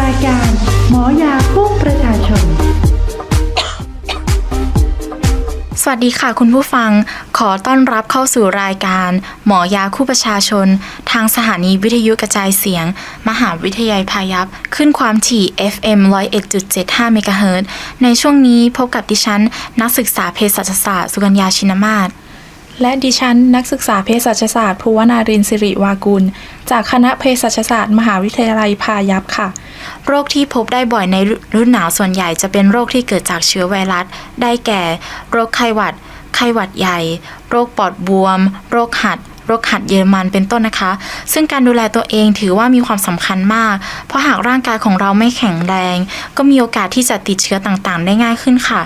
รายการหมอยาคู่ประชาชน สวัสดีค่ะคุณผู้ฟัง ขอต้อนรับเข้าสู่รายการ หมอยาคู่ประชาชน ทางสถานีวิทยุกระจายเสียง มหาวิทยาลัยพายัพขึ้นความถี่ FM 101.75เมกะเฮิรตซ์ในช่วงนี้พบกับดิฉัน นักศึกษาเภสัชศาสตร์ สุกัญญาชินมาศและดิฉันนักศึกษาเภสัชศาสตร์ภูวนารินสิริวากุล จากคณะเภสัชศาสตร์ มหาวิทยาลัยพายัพค่ะ โรคที่พบได้บ่อยในฤดูหนาวส่วนใหญ่จะเป็นโรคที่เกิดจากเชื้อไวรัส ได้แก่ โรคไข้หวัด ไข้หวัดใหญ่ โรคปอดบวม โรคหัดโรคหัดเยอรมันเป็นต้นนะคะ ซึ่งการดูแลตัวเองถือว่ามีความสำคัญมาก เพราะหากร่างกายของเราไม่แข็งแรง ก็มีโอกาสที่จะติดเชื้อต่างๆ ได้ง่ายขึ้นค่ะ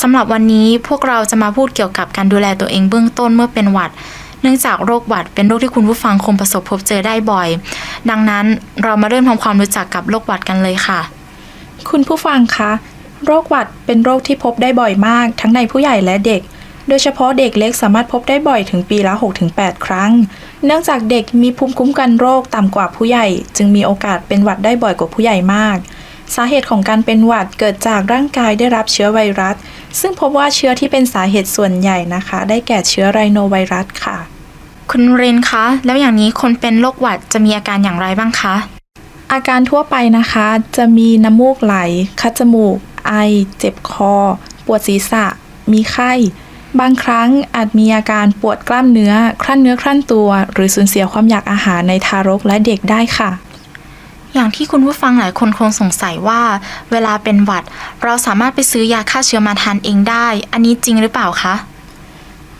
สำหรับวันนี้พวกเราจะมาพูดเกี่ยวกับการดูแลตัวเองเบื้องต้นเมื่อเป็นหวัด เนื่องจากโรคหวัดเป็นโรคที่คุณผู้ฟังคงประสบพบเจอได้บ่อย ดังนั้นเรามาเริ่มทำความรู้จักกับโรคหวัดกันเลยค่ะ คุณผู้ฟังคะโรคหวัดเป็นโรคที่พบได้บ่อยมาก ทั้งในผู้ใหญ่และเด็ก โดยเฉพาะเด็กเล็กสามารถพบได้บ่อยถึงปีละ 6-8 ครั้ง เนื่องจากเด็กมีภูมิคุ้มกันโรคต่ำกว่าผู้ใหญ่ จึงมีโอกาสเป็นหวัดได้บ่อยกว่าผู้ใหญ่มาก สาเหตุของการเป็นหวัดเกิดจากร่างกายได้รับเชื้อไวรัส ซึ่งพบว่าเชื้อที่เป็นสาเหตุส่วนใหญ่นะคะ ได้แก่เชื้อไรโนไวรัสค่ะ คุณเรนคะ แล้วอย่างนี้คนเป็นโรคหวัดจะมีอาการอย่างไรบ้างคะ อาการทั่วไปนะคะ จะมีน้ำมูกไหล คัดจมูก ไอ เจ็บคอ ปวดศีรษะ มีไข้ บางครั้งอาจมีอาการปวดกล้ามเนื้อคลั่นเนื้อคลั่นตัว หรือสูญเสียความอยากอาหารในทารกและเด็กได้ค่ะ อย่างที่คุณผู้ฟังหลายคนคงสงสัยว่า เวลาเป็นหวัด เราสามารถไปซื้อยาฆ่าเชื้อมาทานเองได้ อันนี้จริงหรือเปล่าคะ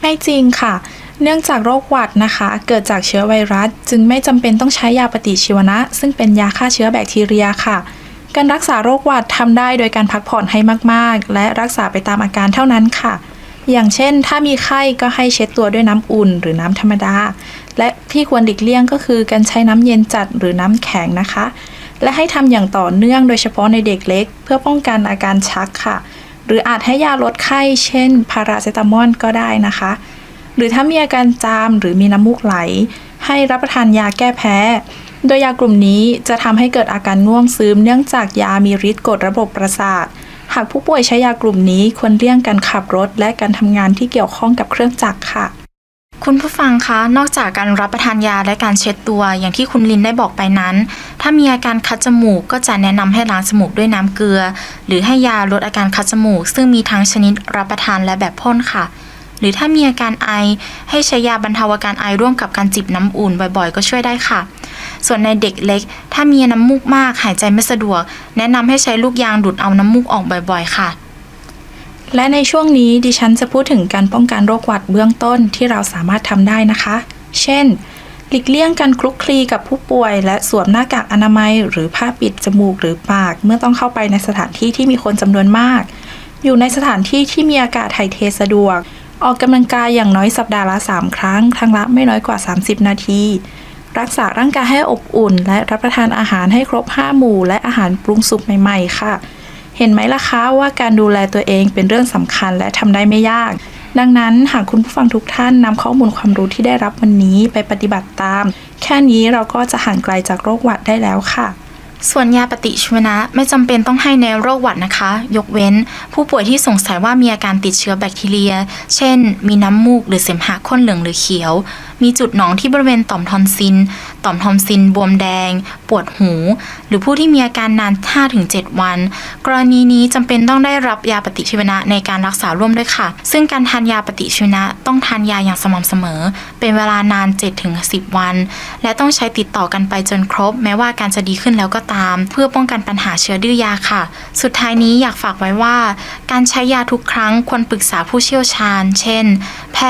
ไม่จริงค่ะ เนื่องจากโรคหวัดนะคะ เกิดจากเชื้อไวรัส จึงไม่จำเป็นต้องใช้ยาปฏิชีวนะ ซึ่งเป็นยาฆ่าเชื้อแบคทีเรียค่ะ การรักษาโรคหวัดทำได้โดยการพักผ่อนให้มากๆ และรักษาไปตามอาการเท่านั้นค่ะ อย่างเช่น ถ้ามีไข้ก็ให้เช็ดตัวด้วยน้ำอุ่น หรือน้ำธรรมดา และที่ควรหลีกเลี่ยงก็คือการใช้น้ำเย็นจัดหรือน้ำแข็งนะคะ และให้ทำอย่างต่อเนื่องโดยเฉพาะในเด็กเล็ก เพื่อป้องกันอาการชักค่ะ หรืออาจให้ยาลดไข้ เช่น พาราเซตามอลก็ได้นะคะ หรือถ้ามีอาการจามหรือมีน้ำมูกไหล ให้รับประทานยาแก้แพ้ โดยยากลุ่มนี้จะทำให้เกิดอาการง่วงซึมเนื่องจากยามีฤทธิ์กดระบบประสาท หากผู้ป่วยใช้ยากลุ่มนี้ควรเลี่ยงการขับรถ และการทำงานที่เกี่ยวข้องกับเครื่องจักรค่ะคุณผู้ฟังคะ นอกจากการรับประทานยาและการเช็ดตัวอย่างที่คุณลินได้บอกไปนั้น ถ้ามีอาการคัดจมูกก็จะแนะนำให้ล้างจมูกด้วยน้ำเกลือ หรือให้ยาลดอาการคัดจมูก ซึ่งมีทั้งชนิดรับประทานและแบบพ่นค่ะ หรือถ้ามีอาการไอ ให้ใช้ยาบรรเทาอาการไอร่วมกับการจิบน้ำอุ่นบ่อยๆ ก็ช่วยได้ค่ะ ส่วนในเด็กเล็ก ถ้ามีน้ำมูกมากหายใจไม่สะดวก แนะนำให้ใช้ลูกยางดูดเอาน้ำมูกออกบ่อย ๆ ค่ะและในช่วงนี้ดิฉันจะพูดถึงการป้องกันโรคหวัดเบื้องต้นที่เราสามารถทำได้นะคะ เช่น หลีกเลี่ยงการคลุกคลีกับผู้ป่วย และสวมหน้ากากอนามัย หรือผ้าปิดจมูกหรือปาก เมื่อต้องเข้าไปในสถานที่ที่มีคนจำนวนมาก อยู่ในสถานที่ที่มีอากาศถ่ายเทสะดวก ออกกำลังกายอย่างน้อยสัปดาห์ละ 3 ครั้ง ครั้งละไม่น้อยกว่า 30 นาที รักษาร่างกายให้อบอุ่น และรับประทานอาหารให้ครบ 5 หมู่ และอาหารปรุงสุกใหม่ๆ ค่ะ เห็นไหมล่ะคะว่าการดูแลตัวเองเป็นเรื่องสำคัญและทำได้ไม่ยาก ดังนั้นหากคุณผู้ฟังทุกท่านนำข้อมูลความรู้ที่ได้รับวันนี้ไปปฏิบัติตาม แค่นี้เราก็จะห่างไกลจากโรคหวัดได้แล้วค่ะ ส่วนยาปฏิชีวนะไม่จำเป็นต้องให้ในโรคหวัดนะคะ ยกเว้น ผู้ป่วยที่สงสัยว่ามีอาการติดเชื้อแบคทีเรีย เช่น มีน้ำมูกหรือเสมหะข้นเหลืองหรือเขียวมีจุดหนองที่บริเวณต่อมทอนซิล ต่อมทอนซิลบวมแดง ปวดหู หรือผู้ที่มีอาการนาน 5-7 วัน กรณีนี้จำเป็นต้องได้รับยาปฏิชีวนะในการรักษาร่วมด้วยค่ะ ซึ่งการทานยาปฏิชีวนะต้องทานยาอย่างสม่ำเสมอ เป็นเวลานาน 7-10 วัน และต้องใช้ติดต่อกันไปจนครบ แม้ว่าการจะดีขึ้นแล้วก็ตาม เพื่อป้องกันปัญหาเชื้อดื้อยาค่ะ สุดท้ายนี้อยากฝากไว้ว่า การใช้ยาทุกครั้งควรปรึกษาผู้เชี่ยวชาญ เช่น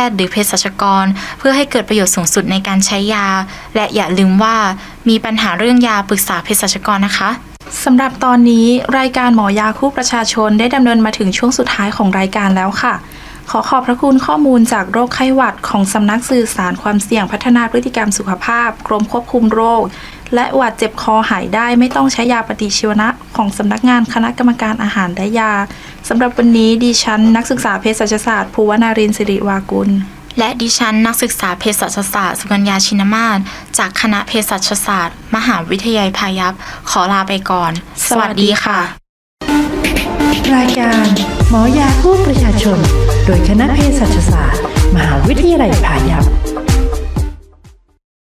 ทย์หรือเภสัชกร เพื่อให้เกิดประโยชน์สูงสุดในการใช้ยา และอย่าลืมว่ามีปัญหาเรื่องยาปรึกษาเภสัชกรนะคะสำหรับตอนนี้รายการหมอยาคู่ประชาชนได้ดำเนินมาถึงช่วงสุดท้ายของรายการแล้วค่ะ ขอขอบพระคุณข้อมูลจากโรคไข้หวัดของสำนักสื่อสารความเสี่ยงพัฒนาพฤติกรรมสุขภาพ กรมควบคุมโรค และหวัดเจ็บคอหายได้ไม่ต้องใช้ยาปฏิชีวนะ ของสำนักงานคณะกรรมการอาหารและยาสำหรับวันนี้ดิฉันนักศึกษาเภสัชศาสตร์ภูวนารินทร์สิริวากุล และดิฉันนักศึกษาเภสัชศาสตร์สุกัญญาชินมาศจากคณะเภสัชศาสตร์ มหาวิทยาลัยพายัพขอลาไปก่อน สวัสดีค่ะ รายการ หมอยาคู่ประชาชน โดยคณะเภสัชศาสตร์ มหาวิทยาลัยพายัพ